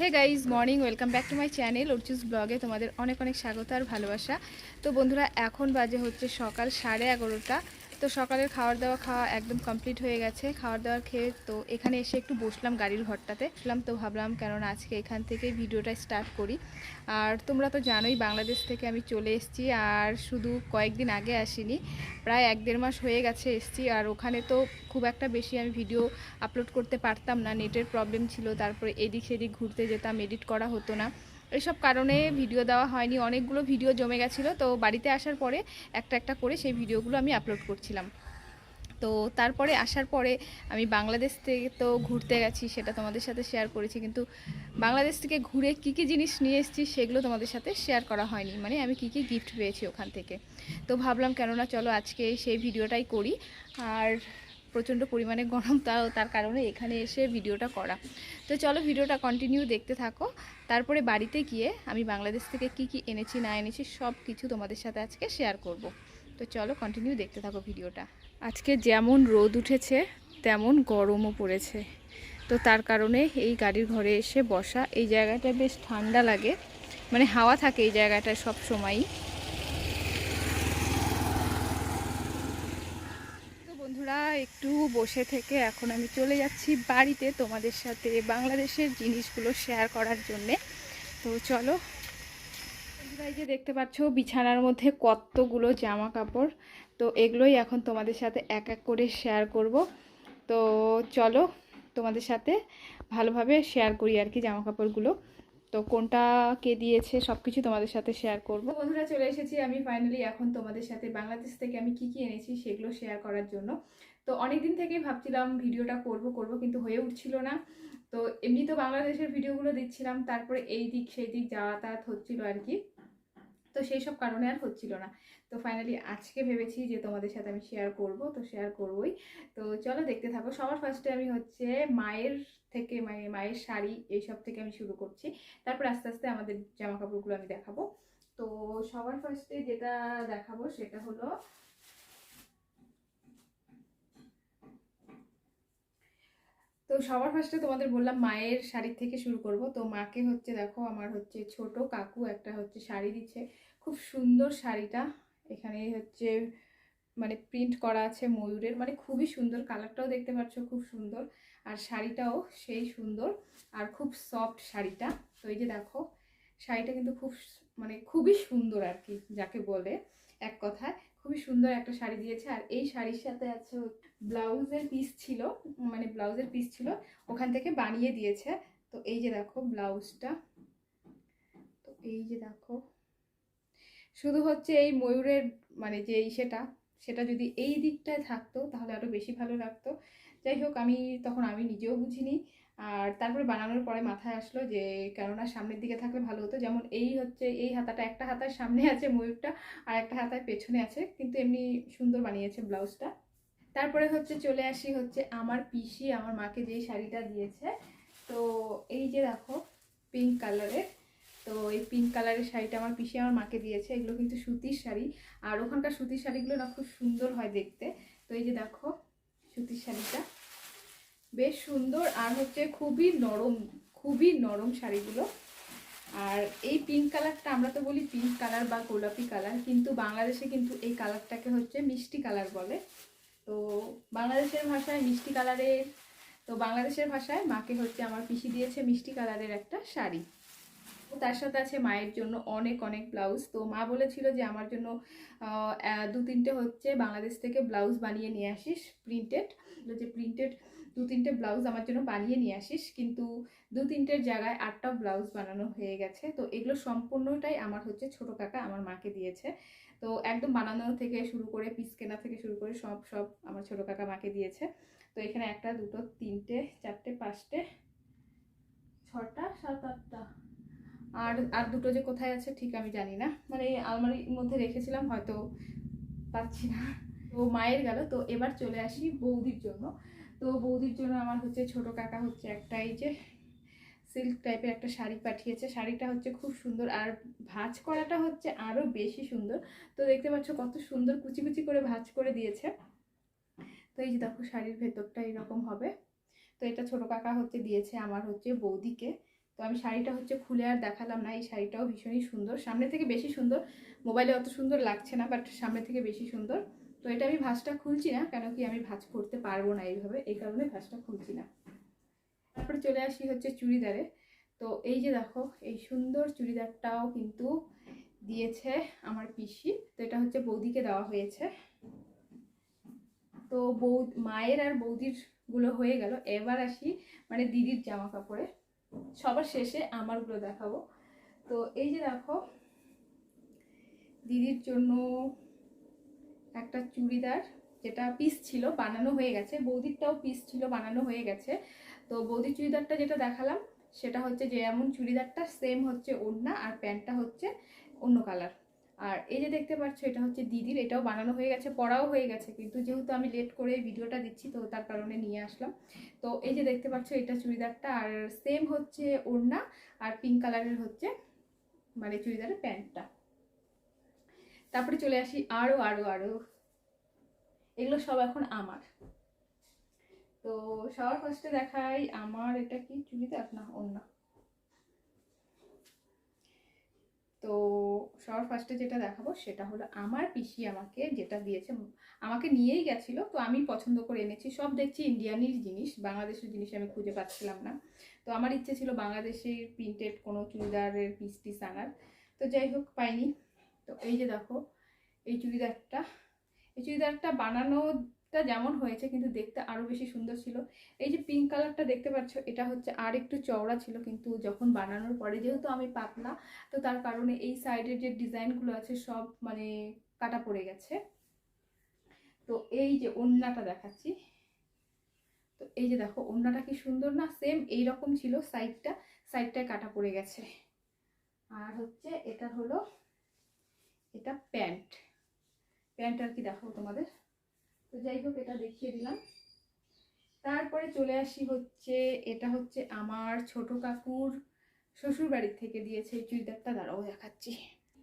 Hey guys morning welcome back to my channel Archu's ব্লগে তোমাদের অনেক অনেক স্বাগত আর ভালোবাসা। তো বন্ধুরা, এখন বাজে হচ্ছে সকাল সাড়ে এগারোটা। তো সকালের খাওয়ার দাওয়া খাওয়া একদম কমপ্লিট হয়ে গেছে। খাওয়ার দাওয়ার খেয়ে তো এখানে এসে একটু বসলাম গাড়ির ঘরটাতে। বসলাম তো ভাবলাম, কেননা আজকে এখান থেকে ভিডিওটা স্টার্ট করি। আর তোমরা তো জানোই বাংলাদেশ থেকে আমি চলে এসেছি, আর শুধু কয়েকদিন আগে আসিনি, প্রায় এক দেড় মাস হয়ে গেছে এসেছি। আর ওখানে তো খুব একটা বেশি আমি ভিডিও আপলোড করতে পারতাম না, নেটের প্রবলেম ছিল, তারপরে এদিক সেদিক ঘুরতে যেতাম এডিট করা হতো না। এইসব কারণে ভিডিও দেওয়া হয়নি। অনেকগুলো ভিডিও জমে গেছিল। তো বাড়িতে আসার পরে একটা একটা করে সেই ভিডিওগুলো আমি আপলোড করছিলাম। তো তারপরে আসার পরে আমি বাংলাদেশ থেকে তো ঘুরতে গেছি, সেটা তোমাদের সাথে শেয়ার করেছি। কিন্তু বাংলাদেশ থেকে ঘুরে কী কী জিনিস নিয়ে এসেছি সেগুলো তোমাদের সাথে শেয়ার করা হয়নি। মানে আমি কী কী গিফট পেয়েছি ওখান থেকে। তো ভাবলাম কেননা চলো আজকে সেই ভিডিওটাই করি। আর প্রচণ্ড পরিমাণে গরম, তাও তার কারণে এখানে এসে ভিডিওটা করা। তো চলো ভিডিওটা কন্টিনিউ দেখতে থাকো। তারপরে বাড়িতে গিয়ে আমি বাংলাদেশ থেকে কি কি এনেছি, না এনেছি, সব কিছু তোমাদের সাথে আজকে শেয়ার করব। তো চলো কন্টিনিউ দেখতে থাকো ভিডিওটা। আজকে যেমন রোদ উঠেছে, তেমন গরমও পড়েছে। তো তার কারণে এই গাড়ির ঘরে এসে বসা, এই জায়গাটা বেশ ঠান্ডা লাগে। মানে হাওয়া থাকে এই জায়গাটায় সব সময়ই তো বন্ধুরা একটু বসে থেকে এখন আমি চলে যাচ্ছি বাড়িতে তোমাদের সাথে বাংলাদেশের জিনিসগুলো শেয়ার করার জন্যে। তো চলো, এই যে দেখতে পাচ্ছ বিছানার মধ্যে কতগুলো জামা কাপড় তো এগুলোই এখন তোমাদের সাথে এক এক করে শেয়ার করব। তো চলো, তোমাদের সাথে ভালোভাবে শেয়ার করি আর কি জামা কাপড়গুলো তো কোনটা কে দিয়েছে সব কিছু তোমাদের সাথে শেয়ার করব। বন্ধুরা চলে এসেছি আমি ফাইনালি এখন তোমাদের সাথে বাংলাদেশ থেকে আমি কি কি এনেছি সেগুলো শেয়ার করার জন্য। তো অনেক দিন থেকেই ভাবছিলাম ভিডিওটা করব করব কিন্তু হয়ে উঠছিল না। তো এমনি তো বাংলাদেশের ভিডিওগুলো দিচ্ছিলাম তারপরে এই দিক সেই দিক যাতায়াত হচ্ছিল আর কি। তো সেই সব কারণে আর হচ্ছিল না। তো ফাইনালি আজকে ভেবেছি যে তোমাদের সাথে আমি শেয়ার করব, তো শেয়ার করবই। তো চলো দেখতে থাকো, সবার ফার্স্টে আমি হচ্ছে মায়ের থেকে মানে মায়ের শাড়ি এইসব থেকে আমি শুরু করছি। তারপর আস্তে আস্তে আমাদের জামা কাপড়গুলো আমি দেখাবো। তো সবার ফার্স্টে যেটা দেখাবো সেটা হলো তো সবার ফার্স্টে তোমাদের বললাম মায়ের শাড়ি থেকে শুরু করব। তো মাকে হচ্ছে দেখো আমার হচ্ছে ছোট কাকু একটা হচ্ছে শাড়ি দিচ্ছে। খুব সুন্দর শাড়িটা। এখানে হচ্ছে মানে প্রিন্ট করা আছে ময়ূরের। মানে খুবই সুন্দর। কালারটাও দেখতে পাচ্ছ খুব সুন্দর। আর শাড়িটাও সেই সুন্দর। আর খুব সফট শাড়িটা। তো এই যে দেখো, শাড়িটা কিন্তু খুব মানে খুবই সুন্দর আর কি, যাকে বলে এক কথায়। খুবই সুন্দর একটা শাড়ি দিয়েছে। আর এই শাড়ির সাথে আছে ব্লাউজের পিস ছিল মানে ব্লাউজের পিস ছিল, ওখান থেকে বানিয়ে দিয়েছে। তো এই যে দেখো ব্লাউজটা, তো এই যে দেখো। শুধু হচ্ছে এই ময়ূরের মানে যে সেটা সেটা যদি এই দিকটায় থাকতো, তাহলে আরও বেশি ভালো লাগতো। যাই হোক, আমি তখন আমি নিজেও বুঝিনি। আর তারপরে বানানোর পরে মাথায় আসলো যে, কেননা সামনের দিকে থাকলে ভালো হতো। যেমন এই হচ্ছে, এই হাতাটা, একটা হাতার সামনে আছে ময়ূরটা, আর একটা হাতায় পেছনে আছে। কিন্তু এমনি সুন্দর বানিয়েছে ব্লাউজটা। তারপরে হচ্ছে চলে আসি হচ্ছে আমার পিসি, আমার মাকে যেই শাড়িটা দিয়েছে। তো এই যে দেখো পিঙ্ক কালারের তো এই পিঙ্ক কালারের শাড়িটা আমার পিসি আমার মাকে দিয়েছে। এগুলো কিন্তু সুতির শাড়ি। আর ওখানকার সুতির শাড়িগুলো না খুব সুন্দর হয় দেখতে। তো এই যে দেখো, সুতির শাড়িটা। বেশ সুন্দর আর হচ্ছে খুবই নরম খুবই নরম শাড়িগুলো। আর এই পিঙ্ক কালারটা আমরা তো বলি পিঙ্ক কালার বা গোলাপি কালার কিন্তু বাংলাদেশে কিন্তু এই কালারটাকে হচ্ছে মিষ্টি কালার বলে। তো বাংলাদেশের ভাষায় মিষ্টি কালারের তো বাংলাদেশের ভাষায় মাকে হচ্ছে আমার পিসি দিয়েছে মিষ্টি কালারের একটা শাড়ি। তার সাথে আছে মায়ের জন্য অনেক অনেক ব্লাউজ। তো মা বলেছিল যে আমার জন্য দু তিনটে হচ্ছে বাংলাদেশ থেকে ব্লাউজ বানিয়ে নিয়ে আসিস, প্রিন্টেড। যে প্রিন্টেড দু তিনটে ব্লাউজ আমার জন্য বানিয়ে নিয়ে আসিস, কিন্তু দু তিনটের জায়গায় আটটা ব্লাউজ বানানো হয়ে গেছে। তো এগুলো সম্পূর্ণটাই আমার হচ্ছে ছোট কাকা আমার মাকে দিয়েছে। তো একদম বানানো থেকে শুরু করে পিস কেনা থেকে শুরু করে সব সব আমার ছোট কাকা মাকে দিয়েছে। তো এখানে একটা, দুটো, তিনটে, চারটে, পাঁচটে, ছটা, সাত, আটটা। আর আর দুটো যে কোথায় আছে ঠিক আমি জানি না। মানে এই আলমারির মধ্যে রেখেছিলাম, হয়তো পাচ্ছি না। ও মায়ের গেল। তো এবার চলে আসি বৌদির জন্য। তো বৌদির জন্য আমার হচ্ছে ছোট কাকা হচ্ছে একটা এই যে সিল্ক টাইপের একটা শাড়ি পাঠিয়েছে। শাড়িটা হচ্ছে খুব সুন্দর আর ভাঁজ করাটা হচ্ছে আরও বেশি সুন্দর। তো দেখতে পাচ্ছ কত সুন্দর কুচি কুচি করে ভাঁজ করে দিয়েছে। তো এই যে দেখো শাড়ির ভেতরটা এরকম হবে। তো এটা ছোট কাকা হচ্ছে দিয়েছে আমার হচ্ছে বৌদিকে। তো আমি শাড়িটা হচ্ছে খুলে আর দেখালাম না, এই শাড়িটাও ভীষণই সুন্দর। সামনে থেকে বেশি সুন্দর, মোবাইলে অত সুন্দর লাগছে না বাট সামনে থেকে বেশি সুন্দর। তো এটা আমি ভাঁজটা খুলছি না, কেন কি আমি ভাঁজ করতে পারব না এইভাবে, এই কারণে ভাঁজটা খুলছি না। তারপরে চলে আসি হচ্ছে চুড়িদারে। তো এই যে দেখো, এই সুন্দর চুড়িদারটাও কিন্তু দিয়েছে আমার পিসি। তো এটা হচ্ছে বৌদিকে দেওয়া হয়েছে। তো বৌ, মায়ের আর বৌদিরগুলো হয়ে গেল। এবার আসি মানে দিদির জামা কাপড়ে। সবার শেষে আমারগুলো দেখাবো। তো এই যে দেখো, দিদির জন্য একটা চুড়িদার যেটা পিস ছিল, বানানো হয়ে গেছে। বৌদিরটাও পিস ছিল, বানানো হয়ে গেছে। তো বৌদির চুড়িদারটা যেটা দেখালাম, সেটা হচ্ছে যে এমন চুড়িদারটা সেম হচ্ছে ওড়না আর প্যান্টটা হচ্ছে অন্য কালার আর এই যে দেখতে পাচ্ছ, এটা হচ্ছে দিদির, এটাও বানানো হয়ে গেছে, পড়াও হয়ে গেছে। কিন্তু যেহেতু আমি লেট করে ভিডিওটা দিচ্ছি, তো তার কারণে নিয়ে আসলাম। তো এই যে দেখতে পাচ্ছ, এটা চুড়িদারটা, আর সেম হচ্ছে ওড়না আর পিঙ্ক কালারের হচ্ছে মানে চুড়িদারের প্যান্টটা। তারপরে চলে আসি আরও আরও আরও এগুলো সব এখন আমার। তো সবার ফার্স্টে দেখাই আমার এটা কি? চুড়িদার না, অন্য। তো সবার ফার্স্টে যেটা দেখাবো সেটা হলো আমার পিসি আমাকে যেটা দিয়েছে, আমাকে নিয়েই গেছিল, তো আমি পছন্দ করে এনেছি। সব দেখছি ইন্ডিয়ানির জিনিস, বাংলাদেশের জিনিস আমি খুঁজে পাচ্ছিলাম না। তো আমার ইচ্ছে ছিল বাংলাদেশের প্রিন্টেড কোনো চুড়িদারের পিস টিস আনার। তো যাই হোক, পাইনি। তো এই যে দেখো, এই চুড়িদারটা এই চুড়িদারটা বানানোটা যেমন হয়েছে, কিন্তু দেখতে আরও বেশি সুন্দর ছিল। এই যে পিঙ্ক কালারটা দেখতে পাচ্ছ, এটা হচ্ছে আর একটু চওড়া ছিল, কিন্তু যখন বানানোর পরে যেহেতু আমি পাতলা, তো তার কারণে এই সাইডের যে ডিজাইনগুলো আছে, সব মানে কাটা পড়ে গেছে। তো এই যে ওড়নাটা দেখাচ্ছি। তো এই যে দেখো, ওড়নাটা কি সুন্দর না? সেম এই রকম ছিল সাইডটা সাইডটায় কাটা পড়ে গেছে। আর হচ্ছে এটা হলো এটা প্যান্ট। প্যান্ট আর কি দেখাবো তোমাদের। তো যাই হোক, এটা দেখিয়ে দিলাম। তারপরে চলে আসি হচ্ছে, এটা হচ্ছে আমার ছোট কাকুর শ্বশুর বাড়ির থেকে দিয়েছে এই চুড়িদারটা। দাঁড়াও, দেখাচ্ছি।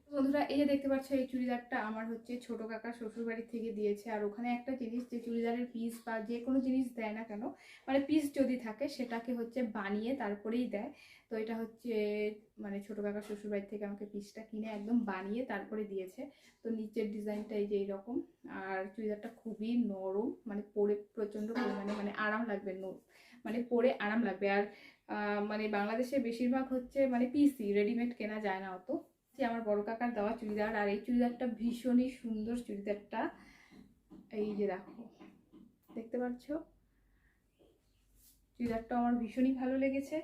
বন্ধুরা, এই যে দেখতে পাচ্ছ, এই চুড়িদারটা আমার হচ্ছে ছোট কাকা শ্বশুর বাড়ি থেকে দিয়েছে। আর ওখানে একটা জিনিস যে চুড়িদারের পিস বা যে কোনো জিনিস দেয় না কেন মানে পিস যদি থাকে, সেটাকে হচ্ছে বানিয়ে তারপরেই দেয়। তো এটা হচ্ছে মানে ছোট কাকা শ্বশুর বাড়ি থেকে আমাকে পিসটা কিনে একদম বানিয়ে তারপরে দিয়েছে। তো নিচের ডিজাইনটা এই যে এইরকম। আর চুড়িদারটা খুবই নরম মানে পরে প্রচণ্ড পরিমাণে মানে আরাম লাগবে মানে পরে আরাম লাগবে। আর মানে বাংলাদেশে বেশিরভাগ হচ্ছে মানে পিসি রেডিমেড কেনা যায় না অত। যে আমার বড় কাকার দেওয়া চুড়িদার, আর এই চুড়িদারটা ভীষণই সুন্দর চুড়িদারটা। এই যে দেখো, দেখতে পাচ্ছ? চুড়িদারটা আমার ভীষণই ভালো লেগেছে,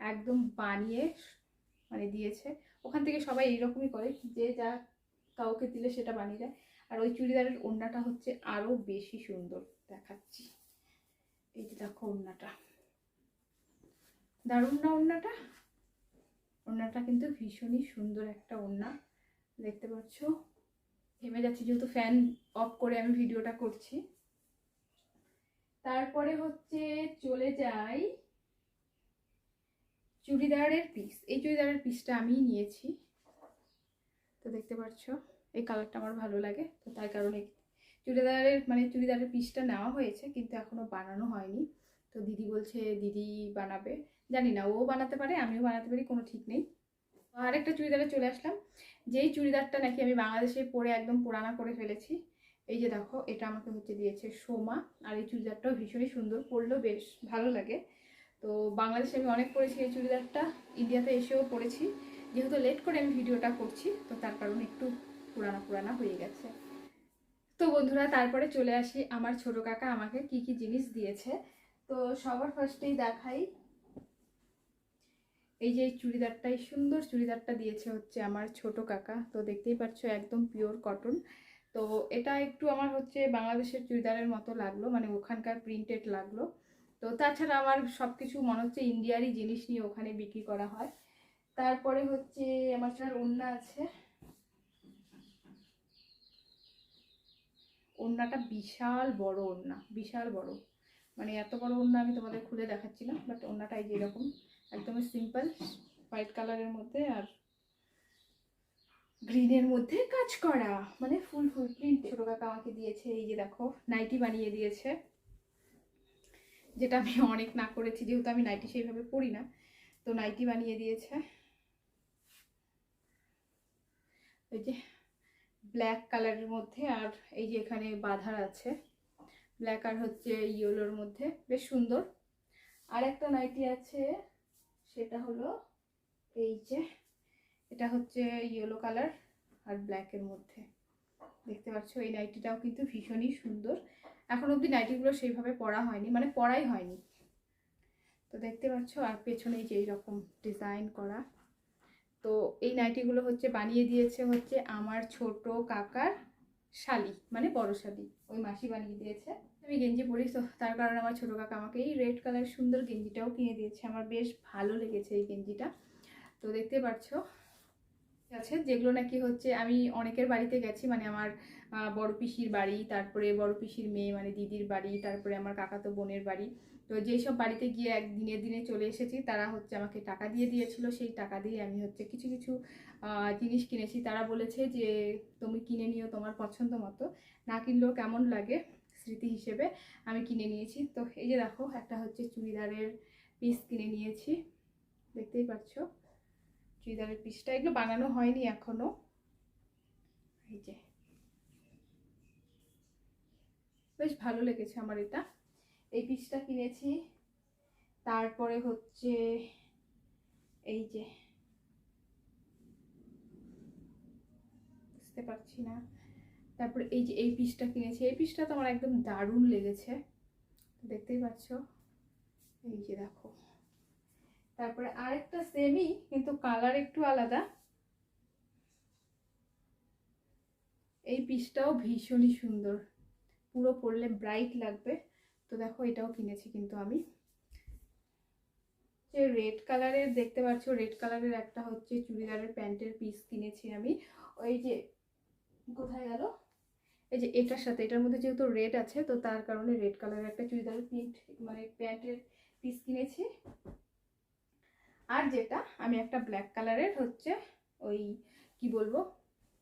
একদম বানিয়ে মানে দিয়েছে। ওখান থেকে সবাই এইরকমই করে যে যা কাউকে দিলে সেটা বানিয়ে দেয়। আর ওই চুড়িদারের ওড়নাটা হচ্ছে আরও বেশি সুন্দর দেখাচ্ছি। এই যে দেখো ওড়নাটা। দারুণ না ওড়নাটা? ওড়নাটা কিন্তু ভীষণই সুন্দর একটা ওড়না। দেখতে পাচ্ছ? থেমে যাচ্ছি যেহেতু ফ্যান অফ করে আমি ভিডিওটা করছি। তারপরে হচ্ছে চলে যাই চুড়িদারের পিস এই চুড়িদারের পিসটা আমি নিয়েছি। তো দেখতে পাচ্ছ? এই কালারটা আমার ভালো লাগে। তো তার কারণে চুড়িদারের মানে চুড়িদারের পিসটা নেওয়া হয়েছে, কিন্তু এখনও বানানো হয়নি। তো দিদি বলছে, দিদি বানাবে। জানি না, ও বানাতে পারে, আমিও বানাতে পারি, কোনো ঠিক নেই। আরেকটা চুড়িদারে চলে আসলাম। যেই চুড়িদারটা নাকি আমি বাংলাদেশে পরে একদম পুরানা করে ফেলেছি, এই যে দেখো, এটা আমাকে হচ্ছে দিয়েছে সোমা। আর এই চুড়িদারটাও ভীষণই সুন্দর পরলেও বেশ ভালো লাগে। তো বাংলাদেশে আমি অনেক পরেছি এই চুড়িদারটা, ইন্ডিয়াতে এসেও পরেছি। যেহেতু লেট করে আমি ভিডিওটা করছি, তো তার কারণে একটু পুরানা পুরানা হয়ে গেছে। তো বন্ধুরা, তারপরে চলে আসি। আমার ছোট কাকা আমাকে কি কি জিনিস দিয়েছে তো সবার ফার্স্টেই দেখাই। এই যে চুড়িদারটা এই সুন্দর চুড়িদারটা দিয়েছে হচ্ছে আমার ছোট কাকা। তো দেখতেই পাচ্ছ একদম পিওর কটন তো এটা একটু আমার হচ্ছে বাংলাদেশের চুড়িদারের মতো লাগল মানে ওখানকার প্রিন্টেড লাগল। তো তাছাড়া আমার সব কিছু মনে হচ্ছে ইন্ডিয়ারই জিনিস নিয়ে ওখানে বিক্রি করা হয়। তারপরে হচ্ছে আমার চার ওড়না আছে। ওড়নাটা বিশাল বড় ওড়না, বিশাল বড়। মানে এত বড় ওড়না আমি তোমাদের খুলে দেখাচ্ছি না বাট ওড়নাটা এই যে এরকম একদমই সিম্পল হোয়াইট কালারের মধ্যে আর গ্রিনের মধ্যে কাজ করা মানে ফুল ফুল প্রিন্ট ছোটো কাকা আমাকে দিয়েছে, এই যে দেখো নাইটি বানিয়ে দিয়েছে, যেটা আমি অনেক না করেছি, যেহেতু আমি নাইটি সেইভাবে পরি না, তো নাইটি বানিয়ে দিয়েছে। এই যে ব্ল্যাক কালারের মধ্যে আর এই যে এখানে বাঁধার আছে। ব্ল্যাক আর হচ্ছে ইয়েলোর মধ্যে। বেশ সুন্দর। আর একটা নাইটি আছে, সেটা হলো এই যে, এটা হচ্ছে ইয়েলো কালার আর ব্ল্যাকের মধ্যে। দেখতে পাচ্ছ, এই নাইটিটাও কিন্তু ভীষণই সুন্দর। এখন অবধি নাইটিগুলো সেইভাবে পরা হয়নি মানে পরাই হয়নি। তো দেখতে পাচ্ছ, আর পেছনে যে এইরকম ডিজাইন করা। তো এই নাইটিগুলো হচ্ছে বানিয়ে দিয়েছে হচ্ছে আমার ছোট কাকার শালি মানে বড় শালি। ওই মাসি বানিয়ে দিয়েছে। আমি গেঞ্জি পরি, তো তার কারণে আমার ছোট কাকা আমাকে এই রেড কালার সুন্দর গেঞ্জিটাও কিনে দিয়েছে। আমার বেশ ভালো লেগেছে এই গেঞ্জিটা। তো দেখতে পাচ্ছ আছে যেগুলো নাকি হচ্ছে, আমি অনেকের বাড়িতে গেছি মানে আমার বড় পিসির বাড়ি, তারপরে বড় পিসির মেয়ে মানে দিদির বাড়ি, তারপরে আমার কাকাতো বোনের বাড়ি। তো যেই সব বাড়িতে গিয়ে এক দিনে দিনে চলে এসেছি, তারা হচ্ছে আমাকে টাকা দিয়ে দিয়েছিল। সেই টাকা দিয়ে আমি হচ্ছে কিছু কিছু জিনিস কিনেছি। তারা বলেছে যে, তুমি কিনে নিও তোমার পছন্দ মতো। না কিনলেও কেমন লাগে স্মৃতি হিসেবে আমি কিনে নিয়েছি। তো এই যে দেখো, একটা হচ্ছে চুড়িদারের পিস কিনে নিয়েছি। দেখতেই পাচ্ছ? চুড়িদারের পিসটা এগুলো বানানো হয়নি এখনও এই যে। বেশ ভালো লেগেছে আমার এটা। এই পিসটা কিনেছি। তারপরে হচ্ছে এই যে বুঝতে পারছি না। তারপরে এই যে এই পিসটা কিনেছি। এই পিসটা তো আমার একদম দারুণ লেগেছে। দেখতেই পাচ্ছ? এই যে দেখো। তারপরে আরেকটা সেমই কিন্তু কালার একটু আলাদা। এই পিসটাও ভীষণই সুন্দর। পুরো পরলে ব্রাইট লাগবে। তো দেখো এটাও কিনেছি কিন্তু আমি। যে রেড কালারের দেখতে পাচ্ছ রেড কালারের একটা হচ্ছে চুড়িদারের প্যান্টের পিস কিনেছি আমি। ওই যে, কোথায় গেল? এই যে এটার সাথে, এটার মধ্যে যেহেতু রেড আছে, তো তার কারণে রেড কালারের একটা চুড়িদারের প্রিন্ট মানে প্যান্টের পিস কিনেছি। আর যেটা, আমি একটা ব্ল্যাক কালারের হচ্ছে ওই, কি বলব?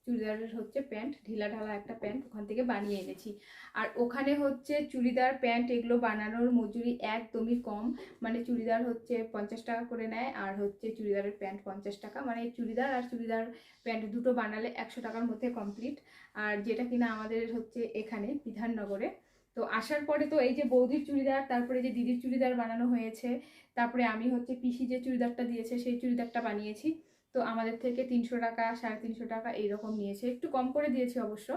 চুড়িদারের হচ্ছে প্যান্ট, ঢিলা ঢালা একটা প্যান্ট ওখান থেকে বানিয়ে এনেছি। আর ওখানে হচ্ছে চুড়িদার, প্যান্ট এগুলো বানানোর মজুরি একদমই কম। মানে চুড়িদার হচ্ছে পঞ্চাশ টাকা করে নেয় আর হচ্ছে চুড়িদারের প্যান্ট পঞ্চাশ টাকা। মানে চুড়িদার আর চুড়িদার প্যান্ট দুটো বানালে একশো টাকার মধ্যে কমপ্লিট আর যেটা কিনা আমাদের হচ্ছে এখানে বিধাননগরে। তো আসার পরে তো এই যে বৌদির চুড়িদার, তারপরে যে দিদির চুড়িদার বানানো হয়েছে, তারপরে আমি হচ্ছে পিসি যে চুড়িদারটা দিয়েছে, সেই চুড়িদারটা বানিয়েছি। তো আমাদের থেকে তিনশো টাকা, সাড়ে তিনশো টাকা এইরকম নিয়েছে। একটু কম করে দিয়েছে অবশ্য।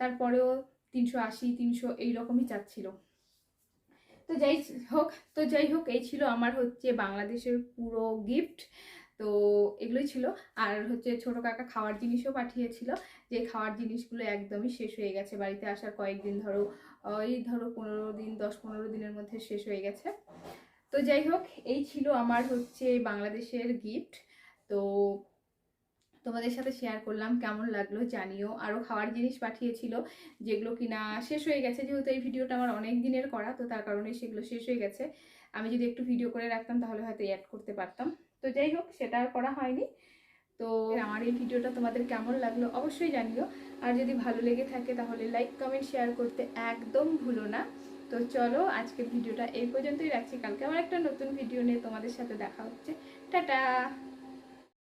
তারপরেও তিনশো আশি, তিনশো এইরকমই চাচ্ছিল তো যাই হোক, তো যাই হোক, এই ছিল আমার হচ্ছে বাংলাদেশের পুরো গিফট তো এগুলোই ছিল। আর হচ্ছে ছোট কাকা খাওয়ার জিনিসও পাঠিয়েছিল। যে খাওয়ার জিনিসগুলো একদমই শেষ হয়ে গেছে। বাড়িতে আসার কয়েকদিন ধরো, ওই ধরো পনেরো দিন, দশ পনেরো দিনের মধ্যে শেষ হয়ে গেছে। তো যাই হোক, এই ছিল আমার হচ্ছে বাংলাদেশের গিফট তো তোমাদের সাথে শেয়ার করলাম, কেমন লাগল জানিও। আরও খাওয়ার জিনিস পাঠিয়েছিল, যেগুলো কিনা শেষ হয়ে গেছে, যেহেতু এই ভিডিওটা আমার অনেক দিনের করা, তো তার কারণে সেগুলো শেষ হয়ে গেছে। আমি যদি একটু ভিডিও করে রাখতাম, তাহলে হয়তো অ্যাড করতে পারতাম। তো যাই হোক, সেটা আর করা হয়নি। তো আমার এই ভিডিওটা তোমাদের কেমন লাগল অবশ্যই জানিও। আর যদি ভালো লেগে থাকে, তাহলে লাইক কমেন্ট শেয়ার করতে একদম ভুলো না। তো চলো, আজকের ভিডিওটা এই পর্যন্তই রাখছি। কালকে আমার একটা নতুন ভিডিও নিয়ে তোমাদের সাথে দেখা হচ্ছে। টাটা!